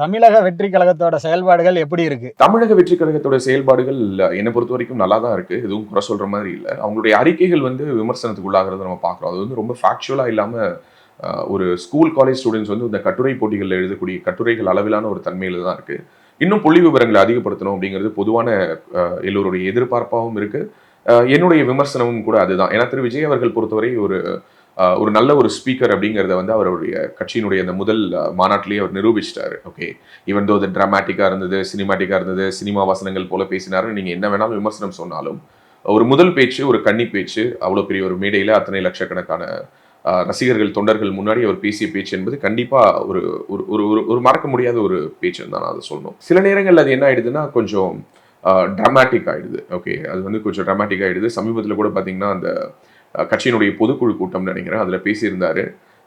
தமிழக வெற்றி கழகத்தோட செயல்பாடுகள் எப்படி இருக்கு? தமிழக வெற்றி கழகத்தோட செயல்பாடுகள் என்னை பொறுத்த வரைக்கும் நல்லா தான் இருக்கு. எதுவும் குறை சொல்ற மாதிரி இல்லை. அவங்களுடைய அறிக்கைகள் வந்து விமர்சனத்துக்குள்ளாகிறத நம்ம பார்க்குறோம். அது வந்து ரொம்ப ஃபேக்சுவலா இல்லாம ஒரு ஸ்கூல் காலேஜ் ஸ்டூடெண்ட்ஸ் வந்து இந்த கட்டுரை போட்டிகளில் எழுதக்கூடிய கட்டுரைகள் அளவிலான ஒரு தன்மையில தான் இருக்கு. இன்னும் புள்ளி விவரங்களை அதிகப்படுத்தணும் அப்படிங்கிறது பொதுவான எல்லோருடைய எதிர்பார்ப்பாகவும் இருக்கு. என்னுடைய விமர்சனமும் கூட அதுதான். ஏன்னா திரு. விஜய் அவர்கள் பொறுத்தவரை ஒரு ஒரு நல்ல ஒரு ஸ்பீக்கர் அப்படிங்கிறத வந்து அவருடைய கட்சியினுடைய அந்த முதல் மாநாட்டிலேயே அவர் நிரூபிச்சிட்டாரு. ஓகே ஈவன் தோ அது ட்ராமேட்டிக்காக இருந்தது சினிமாட்டிக்காக இருந்தது சினிமா வசனங்கள் போல பேசினாரு நீங்கள் என்ன வேணாலும் விமர்சனம் சொன்னாலும் ஒரு முதல் பேச்சு ஒரு கன்னி பேச்சு அவ்வளோ பெரிய ஒரு மேடையில் அத்தனை லட்சக்கணக்கான ரசிகர்கள் தொண்டர்கள் முன்னாடி அவர் பேசிய பேச்சு என்பது கண்டிப்பாக ஒரு ஒரு ஒரு ஒரு- ஒரு மறக்க முடியாத ஒரு பேச்சுன்னு தான் நான் அதை சொல்லணும். சில நேரங்களில் அது என்ன ஆயிடுதுன்னா கொஞ்சம் ட்ராமேட்டிக் ஆயிடுது. ஓகே அது வந்து கொஞ்சம் ட்ராமேட்டிக் ஆயிடுது. சமீபத்தில் கூட பார்த்தீங்கன்னா அந்த கட்சியினுடைய பொதுக்குழு கூட்டம்னு நினைக்கிறேன். அதில் பேசியிருந்தார்.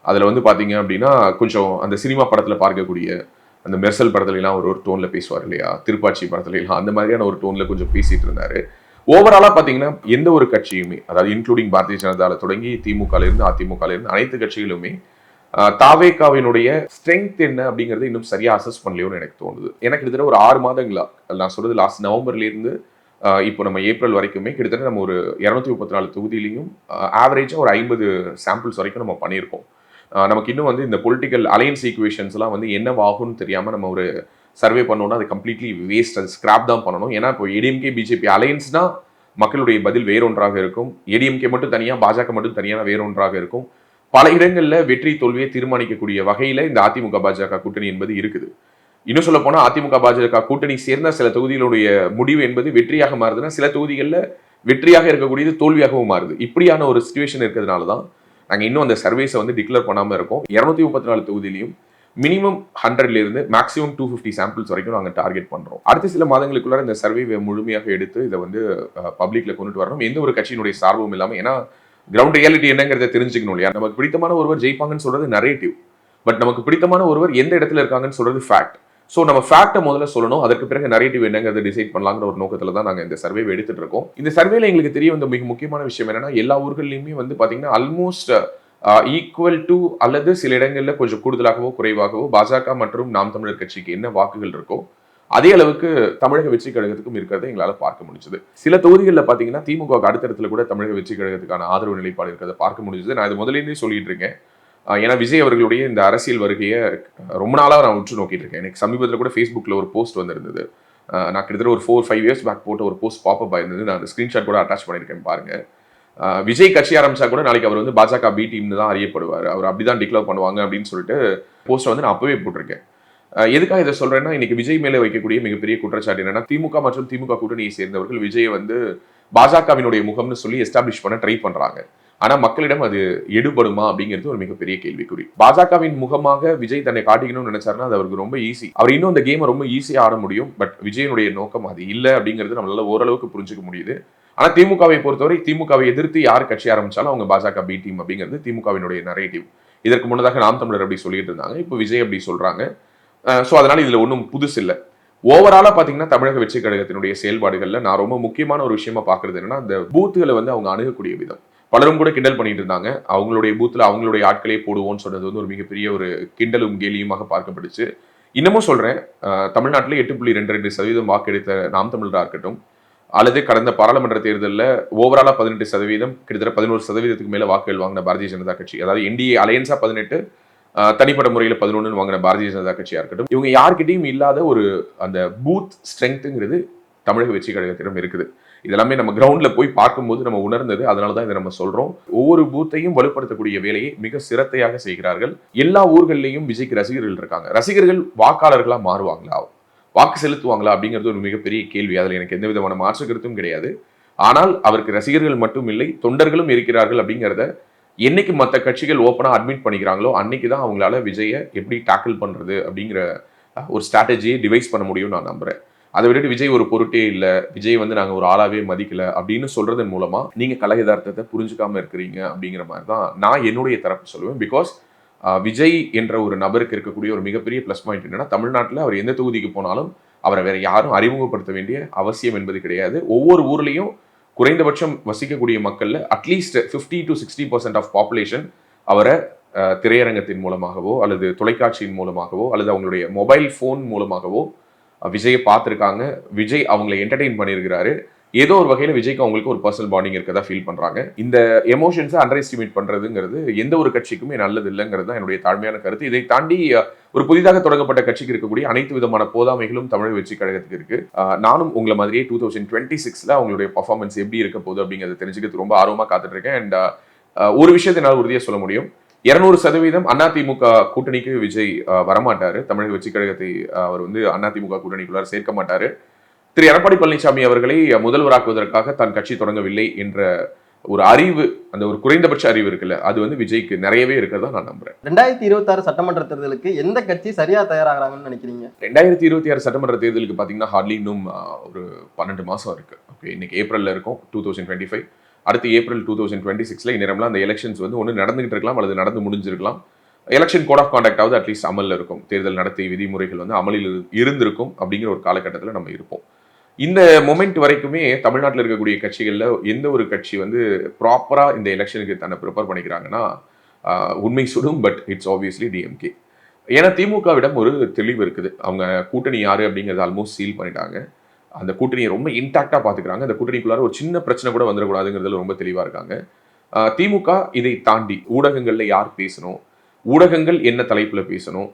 அதில் வந்து பார்த்தீங்க அப்படின்னா கொஞ்சம் அந்த சினிமா படத்தில் பார்க்கக்கூடிய அந்த மெர்சல் படத்துலலாம் ஒரு ஒரு டோனில் பேசுவார் இல்லையா? திருப்பாச்சி படத்துலலாம் அந்த மாதிரியான ஒரு டோனில் கொஞ்சம் பேசிகிட்டு இருந்தார். ஓவராலாக பார்த்தீங்கன்னா எந்த ஒரு கட்சியுமே அதாவது இன்க்ளூடிங் பாரதிய ஜனதாவில் தொடங்கி திமுகலேருந்து அதிமுகலேருந்து அனைத்து கட்சிகளுமே ஆஹ், தாவேகாவினுடைய ஸ்ட்ரென்த் என்ன அப்படிங்கிறது இன்னும் சரியாக அசஸ் பண்ணலையோன்னு எனக்கு தோணுது. எனக்கு கிட்டத்தட்ட ஒரு ஆறு மாதங்களா நான் சொல்கிறது லாஸ்ட் நவம்பர்லேருந்து இப்போ நம்ம ஏப்ரல் வரைக்குமே கிட்டத்தட்ட நம்ம ஒரு இரநூத்தி முப்பத்தி நாலு தொகுதியிலையும் ஆவரேஜாக ஒரு ஐம்பது சாம்பிள்ஸ் வரைக்கும் நம்ம பண்ணியிருக்கோம். நமக்கு இன்னும் வந்து இந்த பொலிட்டிக்கல் அலையன்ஸ் ஈக்குவேஷன்ஸ்லாம் வந்து என்னவாகும்னு தெரியாமல் நம்ம ஒரு சர்வே பண்ணோம்னா அது கம்ப்ளீட்லி வேஸ்ட் அது ஸ்கிராப் தான் பண்ணணும். ஏன்னா இப்போ ஏடிஎம்கே பிஜேபி அலையன்ஸ்னால் மக்களுடைய பதில் வேறொன்றாக இருக்கும். ஏடிஎம்கே மட்டும் தனியாக பாஜக மட்டும் தனியான வேறொன்றாக இருக்கும். பல இடங்களில் வெற்றி தோல்வியை தீர்மானிக்கக்கூடிய வகையில் இந்த அதிமுக பாஜக கூட்டணி என்பது இருக்குது. இன்னும் சொல்ல போனால் அதிமுக பாஜக கூட்டணி சேர்ந்த சில தொகுதிகளுடைய முடிவு என்பது வெற்றியாக மாறுதுன்னா சில தொகுதிகளில் வெற்றியாக இருக்கக்கூடியது தோல்வியாகவும் மாறுது. இப்படியான ஒரு சுச்சுவேஷன் இருக்கிறதுனால தான் நாங்கள் இன்னும் அந்த சர்வீஸை வந்து டிக்ளேர் பண்ணாமல் இருக்கோம். இரநூத்தி முப்பத்தி நாலு தொகுதியிலையும் மினிமம் ஹண்ட்ரட்லேருந்து மேக்ஸிமம் டூ ஃபிஃப்டி சாம்பிள்ஸ் வரைக்கும் நாங்கள் டார்கெட் பண்ணுறோம் அடுத்த சில மாதங்களுக்குள்ள இந்த சர்வே முழுமையாக எடுத்து இதை வந்து பப்ளிக்ல கொண்டுட்டு வரணும். எந்த ஒரு கட்சியினுடைய சார்பும் இல்லாமல் ஏன்னா கிரவுண்ட் ரியாலிட்டி என்னங்கிறத தெரிஞ்சுக்கணும் இல்லையா? நமக்கு பிடித்தமான ஒருவர் ஜெயிப்பாங்கன்னு சொல்றது நரேட்டிவ் பட் நமக்கு பிடித்தமான ஒருவர் எந்த இடத்துல இருக்காங்கன்னு சொல்றது ஃபேக்ட் ஸோ நம்ம ஃபேக்டை முதல்ல சொல்லணும். அதற்கு பிறகு நரேட்டிவ் என்னங்கிறத டிசைட் பண்ணலாங்கிற ஒரு நோக்கத்தில் தான் நாங்கள் இந்த சர்வே எடுத்துட்டு இருக்கோம். இந்த சர்வேல எங்களுக்கு தெரிய வந்த மிக முக்கியமான விஷயம் என்னன்னா எல்லா ஊர்கள்லையுமே வந்து பார்த்தீங்கன்னா ஆல்மோஸ்ட் ஈக்குவல் டு அல்லது சில இடங்களில் கொஞ்சம் கூடுதலாகவோ குறைவாகவோ பாஜக மற்றும் நாம் தமிழர் கட்சிக்கு என்ன வாக்குகள் இருக்கோ அதே அளவுக்கு தமிழக வெற்றி கழகத்துக்கும் இருக்கிறத எங்களால் பார்க்க முடிஞ்சது. சில தொகுதிகளில் பார்த்தீங்கன்னா திமுக அடுத்த இடத்துல கூட தமிழக வெற்றி கழகத்துக்கான ஆதரவு நிலைப்பாடு இருக்கிறத பார்க்க முடிஞ்சது. நான் இது முதலேருந்தே சொல்லிட்டு இருக்கேன். ஏன்னா விஜய் அவர்களுடைய இந்த அரசியல் வருகையை ரொம்ப நாளாக நான் உற்று நோக்கிட்டு இருக்கேன். எனக்கு சமீபத்தில் கூட ஃபேஸ்புக்கில் ஒரு போஸ்ட் வந்திருந்தது. நான் கிட்டத்தட்ட ஒரு ஃபோர் ஃபைவ் இயர்ஸ் பேக் போட்ட ஒரு போஸ்ட் பாப்பப் ஆயிருந்தது. நான் அந்த ஸ்க்ரீன்ஷாட் கூட அட்டாச் பண்ணியிருக்கேன் பாருங்க. விஜய் கட்சி ஆரம்பிச்சா கூட நாளைக்கு அவர் வந்து பாஜக பி டீம்னு தான் அறியப்படுவார். அவர் அப்படிதான் டிக்ளேர் பண்ணுவாங்க அப்படின்னு சொல்லிட்டு போஸ்ட்டை வந்து நான் அப்பவே போட்டிருக்கேன். எதுக்காக இதை சொல்றேன்னா இன்னைக்கு விஜய் மேலே வைக்கக்கூடிய மிகப்பெரிய குற்றச்சாட்டு என்னன்னா திமுக மற்றும் திமுக கூட்டணியை சேர்ந்தவர்கள் விஜயை வந்து பாஜகவினுடைய முகம்னு சொல்லி எஸ்டாப்ளிஷ் பண்ண ட்ரை பண்றாங்க. ஆனா மக்களிடம் அது எடுபடுமா அப்படிங்கிறது ஒரு மிகப்பெரிய கேள்விக்குறி. பாஜகவின் முகமாக விஜய் தன்னை காட்டிக்கணும்னு நினைச்சாருன்னா அது அவருக்கு ரொம்ப ஈஸி அவர் இன்னும் அந்த கேமை ரொம்ப ஈஸியா ஆட முடியும். பட் விஜயனுடைய நோக்கம் அது இல்லை அப்படிங்கிறது நம்மளால ஓரளவுக்கு புரிஞ்சுக்க முடியுது. ஆனா திமுகவை பொறுத்தவரை திமுகவை எதிர்த்து யார் கட்சி ஆரம்பிச்சாலும் அவங்க பாஜக பி டீம் அப்படிங்கிறது திமுகவினுடைய நரேட்டிவ் இதற்கு முன்னதாக நாம் தமிழர் அப்படி சொல்லிட்டு இருந்தாங்க. இப்போ விஜய் அப்படி சொல்றாங்க. ஸோ அதனால இதுல ஒன்றும் புதுசு இல்லை. ஓவராலா பாத்தீங்கன்னா தமிழக வெற்றி கழகத்தினுடைய செயல்பாடுகள்ல நான் ரொம்ப முக்கியமான ஒரு விஷயமா பாக்குறது என்னன்னா அந்த பூத்துகளை வந்து அவங்க அணுகக்கூடிய விதம். பலரும் கூட கிண்டல் பண்ணிட்டு இருந்தாங்க. அவங்களுடைய பூத்தில் அவங்களுடைய ஆட்களே போடுவோம்னு சொன்னது வந்து ஒரு மிகப்பெரிய ஒரு கிண்டலும் கேலியுமாக பார்க்கப்படுச்சு. இன்னமும் சொல்கிறேன் தமிழ்நாட்டில் எட்டு புள்ளி ரெண்டு ரெண்டு சதவீதம் வாக்கெடுத்த நாம் தமிழராக இருக்கட்டும் அல்லது கடந்த பாராளுமன்ற தேர்தலில் ஓவராலாக பதினெட்டு சதவீதம் கிட்டத்தட்ட பதினோரு சதவீதத்துக்கு மேலே வாக்குகள் வாங்கின பாரதிய ஜனதா கட்சி. அதாவது என்டிஏ அலையன்ஸாக பதினெட்டு தனிப்பட்ட முறையில் பதினொன்று வாங்கின பாரதிய ஜனதா கட்சியாக இருக்கட்டும் இவங்க யார்கிட்டையும் இல்லாத ஒரு அந்த பூத் ஸ்ட்ரென்த்துங்கிறது தமிழக வெற்றி கழகத்திடம் இருக்குது. இதெல்லாமே நம்ம கிரவுண்ட்ல போய் பார்க்கும்போது நம்ம உணர்ந்தது. அதனால தான் இதை நம்ம சொல்றோம். ஒவ்வொரு பூத்தையும் வலுப்படுத்தக்கூடிய வேலையை மிக சிரத்தையாக செய்கிறார்கள். எல்லா ஊர்கள்லையும் விஜய்க்கு ரசிகர்கள் இருக்காங்க. ரசிகர்கள் வாக்காளர்களா மாறுவாங்களா? வாக்கு செலுத்துவாங்களா அப்படிங்கிறது ஒரு மிகப்பெரிய கேள்வி. அதில் எனக்கு எந்த விதமான மாற்று கருத்தும் கிடையாது. ஆனால் அவருக்கு ரசிகர்கள் மட்டும் இல்லை தொண்டர்களும் இருக்கிறார்கள் அப்படிங்கிறத என்னைக்கு மற்ற கட்சிகள் ஓப்பனாக அட்மிட் பண்ணிக்கிறாங்களோ அன்னைக்கு தான் அவங்களால விஜயை எப்படி டேக்கிள் பண்ணுறது அப்படிங்கிற ஒரு ஸ்ட்ராட்டஜியை டிவைஸ் பண்ண முடியும்னு நான் நம்புறேன். அதை விட்டுட்டு விஜய் ஒரு பொருட்டே இல்லை விஜய் வந்து நாங்கள் ஒரு ஆளாவே மதிக்கல அப்படின்னு சொல்றதன் மூலமா நீங்க கலகதார்த்தத்தை புரிஞ்சுக்காம இருக்கிறீங்க அப்படிங்கிற மாதிரி தான் நான் என்னுடைய தரப்பு சொல்லுவேன். பிகாஸ் விஜய் என்ற ஒரு நபருக்கு இருக்கக்கூடிய ஒரு மிகப்பெரிய ப்ளஸ் பாயிண்ட் என்னன்னா தமிழ்நாட்டில் அவர் எந்த தொகுதிக்கு போனாலும் அவரை வேற யாரும் அறிமுகப்படுத்த வேண்டிய அவசியம் என்பது கிடையாது. ஒவ்வொரு ஊர்லேயும் குறைந்தபட்சம் வசிக்கக்கூடிய மக்கள்ல at least 50 to sixty percent of population அவரை திரையரங்கத்தின் மூலமாகவோ அல்லது தொலைக்காட்சியின் மூலமாகவோ அல்லது அவங்களுடைய மொபைல் ஃபோன் மூலமாகவோ விஜயை பார்த்துருக்காங்க. விஜய் அவங்களை என்டர்டெயின் பண்ணியிருக்கிறாரு. ஏதோ ஒரு வகையில் விஜய்க்கு அவங்களுக்கு ஒரு பர்சனல் பாண்டிங் இருக்கதா ஃபீல் பண்ணுறாங்க இந்த எமோஷன்ஸை அண்டர் எஸ்டிமேட் பண்ணுறதுங்கிறது எந்த ஒரு கட்சிக்குமே நல்லது இல்லைங்கிறது தான் என்னுடைய தாழ்மையான கருத்து. இதை தாண்டி ஒரு புதிதாக தொடங்கப்பட்ட கட்சிக்கு இருக்கக்கூடிய அனைத்து விதமான போதாமைகளும் தமிழக வெற்றி கழகத்துக்கு இருக்கு. நானும் உங்களை மாதிரியே டூ தௌசண்ட் டுவெண்ட்டி சிக்ஸில் அவங்களுடைய பர்ஃபார்மன்ஸ் எப்படி இருக்க போகுது அப்படிங்கிறத தெரிஞ்சுக்கிறதுக்கு ரொம்ப ஆர்வமாக காத்துட்ருக்கேன் அண்ட் ஒரு விஷயத்தை என்னால் உறுதியாக சொல்ல முடியும். இருநூறு சதவீதம் அதிமுக கூட்டணிக்கு விஜய் வரமாட்டாரு. தமிழக வெற்றி கழகத்தை அவர் வந்து அதிமுக கூட்டணிக்குள்ளார சேர்க்க மாட்டாரு. திரு. எடப்பாடி பழனிசாமி அவர்களை முதல்வராக்குவதற்காக தான் கட்சி தொடங்கவில்லை என்ற ஒரு அறிவு அந்த ஒரு குறைந்தபட்ச அறிவு இருக்குல்ல அது வந்து விஜய்க்கு நிறையவே இருக்கிறதா நான் நம்புறேன். ரெண்டாயிரத்தி இருபத்தாறு சட்டமன்ற தேர்தலுக்கு எந்த கட்சி சரியா தயாராகிறாங்கன்னு நினைக்கிறீங்க? ரெண்டாயிரத்தி இருபத்தி ஆறு சட்டமன்ற தேர்தலுக்கு பார்த்தீங்கன்னா ஹார்ட்லி இன்னும் ஒரு பன்னெண்டு மாசம் இருக்கு. ஓகே இன்னைக்கு ஏப்ரல்ல இருக்கும் டூ தௌசண்ட் டுவெண்ட்டி ஃபைவ் அடுத்து ஏப்ரல் டூ தௌசண்ட் டுவெண்ட்டி சிக்ஸில் இந்நேரம்லாம் அந்த எலெக்ஷன்ஸ் வந்து ஒன்று நடந்துகிட்டு இருக்கலாம் அல்லது நடந்து முடிஞ்சிருக்கலாம். எலெக்ஷன் கோட் ஆஃப் கான்டாக்டாவது அட்லீஸ்ட் அமலில் இருக்கும். தேர்தல் நடத்தை விதிமுறைகள் வந்து அமலில் இருந்திருக்கும் அப்படிங்கிற ஒரு காலகட்டத்தில் நம்ம இருப்போம். இந்த மொமெண்ட் வரைக்குமே தமிழ்நாட்டில் இருக்கக்கூடிய கட்சிகளில் எந்த ஒரு கட்சி வந்து ப்ராப்பராக இந்த எலெக்ஷனுக்கு தன்னை ப்ரிப்பேர் பண்ணிக்கிறாங்கன்னா உண்மை சுடும் பட் இட்ஸ் ஆப்வியஸ்லி டிஎம்கே ஏன்னா திமுகவிடம் ஒரு தெளிவு இருக்குது. அவங்க கூட்டணி யாரு அப்படிங்கிறது ஆல்மோஸ்ட் சீல் பண்ணிட்டாங்க. அந்த கூட்டணியை ரொம்ப இன்டாக்டாக பார்த்துக்கிறாங்க. அந்த கூட்டணிக்குள்ளார ஒரு சின்ன பிரச்சனை கூட வந்துடக்கூடாதுங்கிறதுல ரொம்ப தெளிவாக இருக்காங்க. திமுக இதை தாண்டி ஊடகங்களில் யார் பேசணும்? ஊடகங்கள் என்ன தலைப்பில் பேசணும்?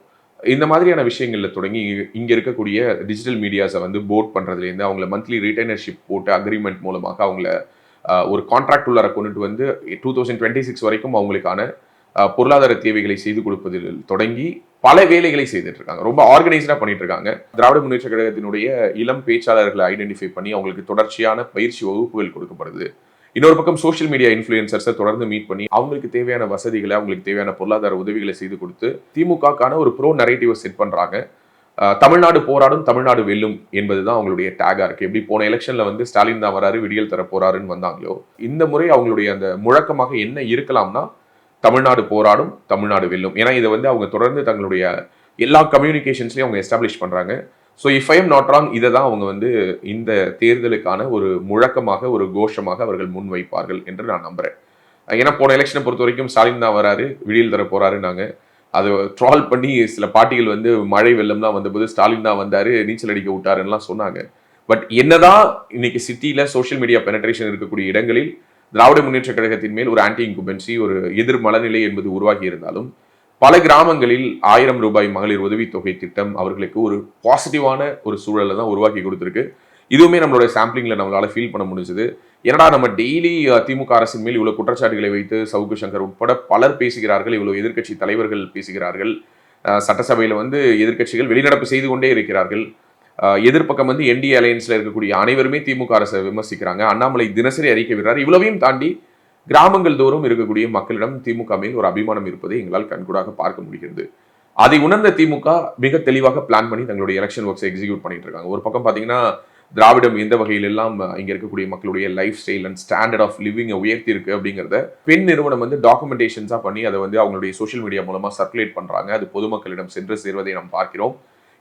இந்த மாதிரியான விஷயங்களில் தொடங்கி இங்கே இருக்கக்கூடிய டிஜிட்டல் மீடியாஸை வந்து போட் பண்ணுறதுலேருந்து அவங்கள மந்த்லி ரிட்டைனர்ஷிப் போட்டு அக்ரிமெண்ட் மூலமாக அவங்கள ஒரு கான்ட்ராக்ட் உள்ளார கொண்டுட்டு வந்து டூ தௌசண்ட் டுவெண்ட்டி சிக்ஸ் வரைக்கும் அவங்களுக்கான பொருளாதார தேவைகளை செய்து கொடுப்பதில் தொடங்கி பல வேலைகளை செய்துட்டு இருக்காங்க ரொம்ப ஆர்கனைஸ்டா பண்ணிட்டு இருக்காங்க திராவிட முன்னேற்ற கழகத்தினுடைய இளம் பேச்சாளர்களை ஐடென்டிஃபை பண்ணி அவங்களுக்கு தொடர்ச்சியான பயிற்சி வகுப்புகள் கொடுக்கப்படுது. இன்னொரு பக்கம் சோஷியல் மீடியா இன்ஃபுளுசர்ஸை தொடர்ந்து மீட் பண்ணி அவங்களுக்கு தேவையான வசதிகளை அவங்களுக்கு தேவையான பொருளாதார உதவிகளை செய்து கொடுத்து திமுகக்கான ஒரு ப்ரோ நரேட்டிவை செட் பண்றாங்க. தமிழ்நாடு போராடும் தமிழ்நாடு வெல்லும் என்பதுதான் அவங்களுடைய டேகா இருக்கு. எப்படி போன எலெக்ஷன்ல வந்து ஸ்டாலின் தான் வராரு விடியல் தர போறாருன்னு வந்தாங்களோ இந்த முறை அவங்களுடைய அந்த முழக்கமாக என்ன இருக்கலாம்னா தமிழ்நாடு போராடும் தமிழ்நாடு வெல்லும். ஏன்னா இதை வந்து அவங்க தொடர்ந்து தங்களுடைய எல்லா கம்யூனிகேஷன்ஸ்லையும் அவங்க எஸ்டாப்ளிஷ் பண்ணுறாங்க so if I am not wrong இதை தான் அவங்க வந்து இந்த தேர்தலுக்கான ஒரு முழக்கமாக ஒரு கோஷமாக அவர்கள் முன்வைப்பார்கள் என்று நான் நம்புகிறேன் ஏன்னா போன எலெக்ஷனை பொறுத்த வரைக்கும் ஸ்டாலின் தான் வராரு விடியல் தர போறாருன்னாங்க. அதை ட்ரால் பண்ணி சில பார்ட்டிகள் வந்து மழை வெள்ளம்லாம் வந்தபோது ஸ்டாலின் தான் வந்தார் நீச்சல் அடிக்க விட்டாருன்னுலாம் சொன்னாங்க. பட் என்னதான் இன்னைக்கு சிட்டியில் சோஷியல் மீடியா பெனட்ரேஷன் இருக்கக்கூடிய இடங்களில் திராவிட முன்னேற்ற கழகத்தின் மேல் ஒரு ஆன்டி இன்குபென்சி ஒரு எதிர் மலநிலை என்பது உருவாகி இருந்தாலும் பல கிராமங்களில் ஆயிரம் ரூபாய் மகளிர் உதவித்தொகை திட்டம் அவர்களுக்கு ஒரு பாசிட்டிவான ஒரு சூழலை தான் உருவாக்கி கொடுத்துருக்கு. இதுவுமே நம்மளோட சாம்பிளிங்கில் நம்மளால் ஃபீல் பண்ண முடிஞ்சது. என்னடா நம்ம டெய்லி திமுக அரசின் மேல் இவ்வளோ குற்றச்சாட்டுகளை வைத்து சவுக்கு சங்கர் உட்பட பலர் பேசுகிறார்கள் இவ்வளோ எதிர்க்கட்சி தலைவர்கள் பேசுகிறார்கள். சட்டசபையில் வந்து எதிர்க்கட்சிகள் வெளிநடப்பு செய்து கொண்டே இருக்கிறார்கள். எதிர்ப்பக்கம் வந்து என்டிஏ அலையன்ஸில் இருக்கக்கூடிய அனைவருமே திமுக அரசை விமர்சிக்கிறாங்க. அண்ணாமலை தினசரி அறிக்கை விடுறார். இவ்வளவையும் தாண்டி கிராமங்கள் தோறும் இருக்கக்கூடிய மக்களிடம் திமுக மேல் ஒரு அபிமானம் இருப்பதை எங்களால் கண்கூடாக பார்க்க முடிகிறது. அதை உணர்ந்த திமுக மிக தெளிவாக பிளான் பண்ணி தங்களுடைய எலெக்ஷன் ஒர்க்ஸை எக்ஸிக்யூட் பண்ணிட்டு இருக்காங்க. ஒரு பக்கம் பார்த்தீங்கன்னா திராவிடம் எந்த வகையில் எல்லாம் இங்க இருக்கக்கூடிய மக்களுடைய lifestyle and standard of லிவிங்கை உயர்த்தி இருக்கு அப்படிங்கிறத பெண் நிறுவனம் வந்து டாக்குமெண்டேஷன்ஸா பண்ணி அதை வந்து அவங்களுடைய சோஷியல் மீடியா மூலமா சர்க்குலேட் பண்றாங்க. அது பொதுமக்களிடம் சென்று சேர்வதை நாம் பார்க்கிறோம்.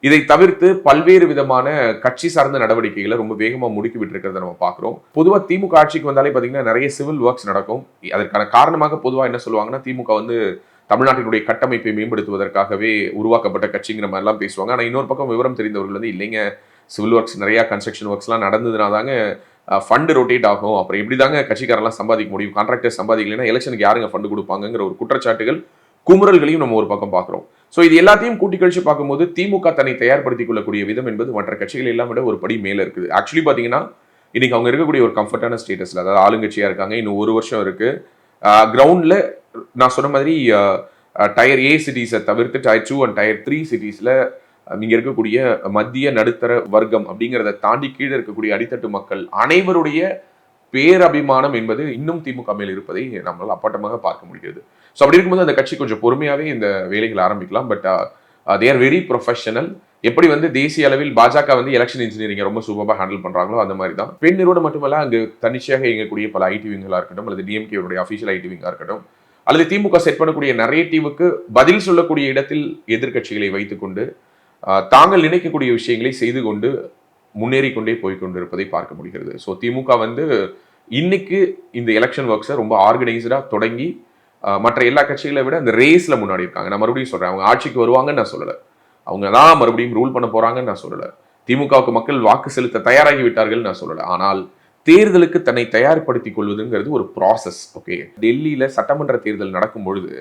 இதை தவிர்த்து பல்வேறு விதமான கட்சி சார்ந்த நடவடிக்கைகளை ரொம்ப வேகமாக முடுக்கி விட்டுருக்கிறத நம்ம பார்க்குறோம். பொதுவாக திமுக ஆட்சிக்கு வந்தாலே பார்த்தீங்கன்னா நிறைய சிவில் ஒர்க்ஸ் நடக்கும். அதற்கான காரணமாக பொதுவாக என்ன சொல்லுவாங்கன்னா திமுக வந்து தமிழ்நாட்டினுடைய கட்டமைப்பை மேம்படுத்துவதற்காகவே உருவாக்கப்பட்ட கட்சிங்கிற மாதிரிலாம் பேசுவாங்க. ஆனால் இன்னொரு பக்கம் விவரம் தெரிந்தவர்கள் வந்து இல்லைங்க சிவில் ஒர்க்ஸ் நிறையா கன்ஸ்ட்ரக்ஷன் ஒர்க்ஸ்லாம் நடந்ததுனா தாங்க ஃபண்டு ரொட்டேட் ஆகும். அப்புறம் எப்படி தாங்க கட்சிக்காரெல்லாம் சம்பாதிக்க முடியும்? கான்ட்ராக்டர் சம்பாதிக்கலைன்னா எலெக்ஷனுக்கு யாருங்க ஃபண்டு கொடுப்பாங்கங்கிற ஒரு குற்றச்சாட்டுகள் குமுறல்களையும் நம்ம ஒரு பக்கம் பார்க்குறோம். ஸோ இது எல்லாத்தையும் கூட்டி கழிச்சு பார்க்கும்போது திமுக தன்னை தயார்படுத்திக் கொள்ளக்கூடிய விதம் என்பது மற்ற கட்சிகள் எல்லாம் விட ஒரு படி மேலே இருக்குது. ஆக்சுவலி பார்த்தீங்கன்னா இன்னைக்கு அவங்க இருக்கக்கூடிய ஒரு கம்ஃபர்டான ஸ்டேட்டஸ்ல அதாவது ஆளுங்கட்சியாக இருக்காங்க இன்னும் ஒரு வருஷம் இருக்கு. கிரவுண்டில் நான் சொன்ன மாதிரி டயர் ஏ சிட்டிஸை தவிர்த்து tier two and tier three சிட்டிஸில் இங்கே இருக்கக்கூடிய மத்திய நடுத்தர வர்க்கம் அப்படிங்கிறத தாண்டி கீழே இருக்கக்கூடிய அடித்தட்டு மக்கள் அனைவருடைய பேரபிமானம் என்பது இன்னும் திமுக மேல் இருப்பதை நம்மளால் அப்பட்டமாக பார்க்க முடிகிறது. ஸோ அப்படி இருக்கும்போது அந்த கட்சி கொஞ்சம் பொறுமையாகவே இந்த வேலைகள் ஆரம்பிக்கலாம். But they are very professional எப்படி வந்து தேசிய அளவில் பாஜக வந்து எலெக்ஷன் இன்ஜினியரிங்கை ரொம்ப சூப்பராக ஹேண்டில் பண்ணுறாங்களோ அந்த மாதிரி தான் பெண் நிறுவனம் மட்டுமல்ல அங்கு தன்னிச்சையாக இயங்கக்கூடிய பல ஐடி விங்களாக இருக்கட்டும் அல்லது டிஎம்கேவுடைய அஃபிஷியல் ஐடி விங்காக இருக்கட்டும் அல்லது திமுக செட் பண்ணக்கூடிய நரேட்டிவுக்கு பதில் சொல்லக்கூடிய இடத்தில் எதிர்க்கட்சிகளை வைத்துக்கொண்டு uh, தாங்கள் நினைக்கக்கூடிய விஷயங்களை செய்து கொண்டு முன்னேறி கொண்டே போய் கொண்டிருப்பதை பார்க்க முடிகிறது. ஸோ திமுக வந்து இன்னைக்கு இந்த எலெக்ஷன் ஒர்க்ஸை ரொம்ப ஆர்கனைஸ்டாக தொடங்கி மற்ற எல்லா கட்சிகளை விட அந்த ரேஸில் முன்னாடி இருக்காங்க. நான் மறுபடியும் சொல்கிறேன் அவங்க ஆட்சிக்கு வருவாங்கன்னு நான் சொல்லலை. அவங்க தான் மறுபடியும் ரூல் பண்ண போகிறாங்கன்னு நான் சொல்லலை. திமுகவுக்கு மக்கள் வாக்கு செலுத்த தயாராகி விட்டார்கள் நான் சொல்லலை. ஆனால் தேர்தலுக்கு தன்னை தயார்படுத்திக் கொள்வதுங்கிறது ஒரு ப்ராசஸ் ஓகே டெல்லியில் சட்டமன்ற தேர்தல் நடக்கும் பொழுது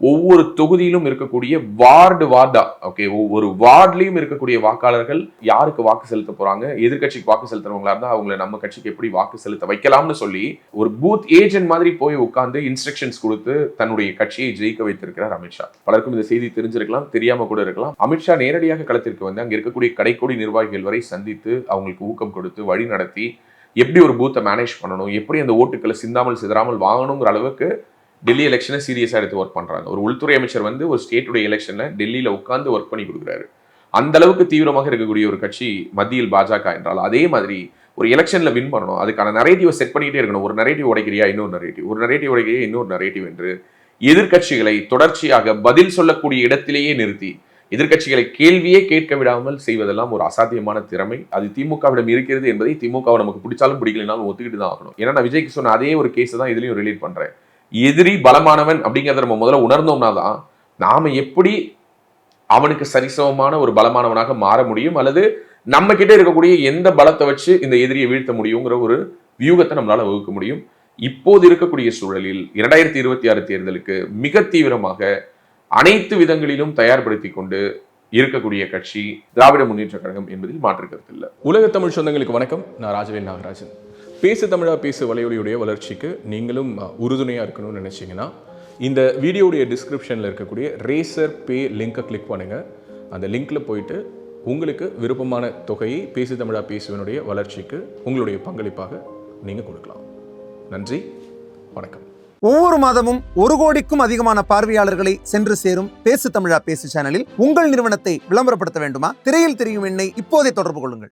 ஒவ்வொரு தொகுதியிலும் இருக்கக்கூடிய வார்டு வார்டா ஓகே ஒவ்வொரு வார்டுலயும் இருக்கக்கூடிய வாக்காளர்கள் யாருக்கு வாக்கு செலுத்த போறாங்க எதிர்க்கட்சிக்கு வாக்கு செலுத்துறவங்களா இருந்தா அவங்களை நம்ம கட்சிக்கு எப்படி வாக்கு செலுத்த வைக்கலாம்னு சொல்லி ஒரு பூத் ஏஜென்ட் மாதிரி போய் உட்கார்ந்து இன்ஸ்ட்ரக்ஷன்ஸ் கொடுத்து தன்னுடைய கட்சியை ஜெயிக்க வைத்திருக்கிறார் அமித்ஷா பலருக்கும் இந்த செய்தி தெரிஞ்சிருக்கலாம் தெரியாம கூட இருக்கலாம். அமித்ஷா நேரடியாக களத்திற்கு வந்து அங்க இருக்கக்கூடிய கடைக்கோடி நிர்வாகிகள் வரை சந்தித்து அவங்களுக்கு ஊக்கம் கொடுத்து வழி நடத்தி எப்படி ஒரு பூத்தை மேனேஜ் பண்ணணும் எப்படி அந்த ஓட்டுக்களை சிந்தாமல் சிதறாமல் வாங்கணுங்கிற அளவுக்கு டெல்லி எலெக்ஷனை சீரியஸாக எடுத்து ஒர்க் பண்ணுறாங்க ஒரு உள்துறை அமைச்சர் வந்து ஒரு ஸ்டேட்டுடைய எலெக்ஷனில் டெல்லியில் உட்காந்து ஒர்க் பண்ணி கொடுக்குறாரு. அந்த அளவுக்கு தீவிரமாக இருக்கக்கூடிய ஒரு கட்சி மத்தியில் பாஜக என்றால் அதே மாதிரி ஒரு எலெக்ஷனில் வின் பண்ணணும். அதுக்கான நரேட்டிவை செட் பண்ணிகிட்டே இருக்கணும். ஒரு நரேட்டிவ் உடைக்கிறியா இன்னொரு நரேட்டிவ் ஒரு நரேட்டிவ் உடைக்கிறியா இன்னொரு நரேட்டிவ் என்று எதிர்கட்சிகளை தொடர்ச்சியாக பதில் சொல்லக்கூடிய இடத்திலேயே நிறுத்தி எதிர்கட்சிகளை கேள்வியே கேட்க விடாமல் செய்வதெல்லாம் ஒரு அசாத்தியமான திறமை. அது திமுகவிடம் இருக்கிறது என்பதை திமுக நமக்கு பிடிச்சாலும் பிடிக்கலனாலும் ஒத்துக்கிட்டு தான் ஆகணும். ஏன்னா நான் விஜய்க்கு சொன்ன அதே ஒரு கேஸ் தான் இதுலையும் ரிலேட் பண்றேன். எதிரி பலமானவன் அப்படிங்கிறத நம்ம முதல்ல உணர்ந்தோம்னா தான் நாம எப்படி அவனுக்கு சரிசமமான ஒரு பலமானவனாக மாற முடியும் அல்லது நம்ம கிட்ட இருக்கக்கூடிய எந்த பலத்தை வச்சு இந்த எதிரியை வீழ்த்த முடியுங்கிற ஒரு வியூகத்தை நம்மளால வகுக்க முடியும். இப்போது இருக்கக்கூடிய சூழலில் இரண்டாயிரத்தி இருபத்தி ஆறு தேர்தலுக்கு மிக தீவிரமாக அனைத்து விதங்களிலும் தயார்படுத்தி கொண்டு இருக்கக்கூடிய கட்சி திராவிட முன்னேற்ற கழகம் என்பதில் மாற்று கருத்து இல்லை. உலக தமிழ் சொந்தங்களுக்கு வணக்கம். நான் ராஜவேல் நாகராஜன். பேசு தமிழாக பேசு வலையொலியுடைய வளர்ச்சிக்கு நீங்களும் உறுதுணையாக இருக்கணும்னு நினச்சிங்கன்னா இந்த வீடியோடைய டிஸ்கிரிப்ஷனில் இருக்கக்கூடிய ரேசர் பே லிங்கை கிளிக் பண்ணுங்கள் அந்த லிங்க்கில் போயிட்டு உங்களுக்கு விருப்பமான தொகையை பேசு தமிழா பேசுவனுடைய வளர்ச்சிக்கு உங்களுடைய பங்களிப்பாக நீங்கள் கொடுக்கலாம். நன்றி வணக்கம். ஒவ்வொரு மாதமும் ஒரு கோடிக்கும் அதிகமான பார்வையாளர்களை சென்று சேரும் பேசு தமிழா பேசு சேனலில் உங்கள் நிறுவனத்தை விளம்பரப்படுத்த வேண்டுமா? திரையில் தெரியும் எண்ணை இப்போதே தொடர்பு கொள்ளுங்கள்.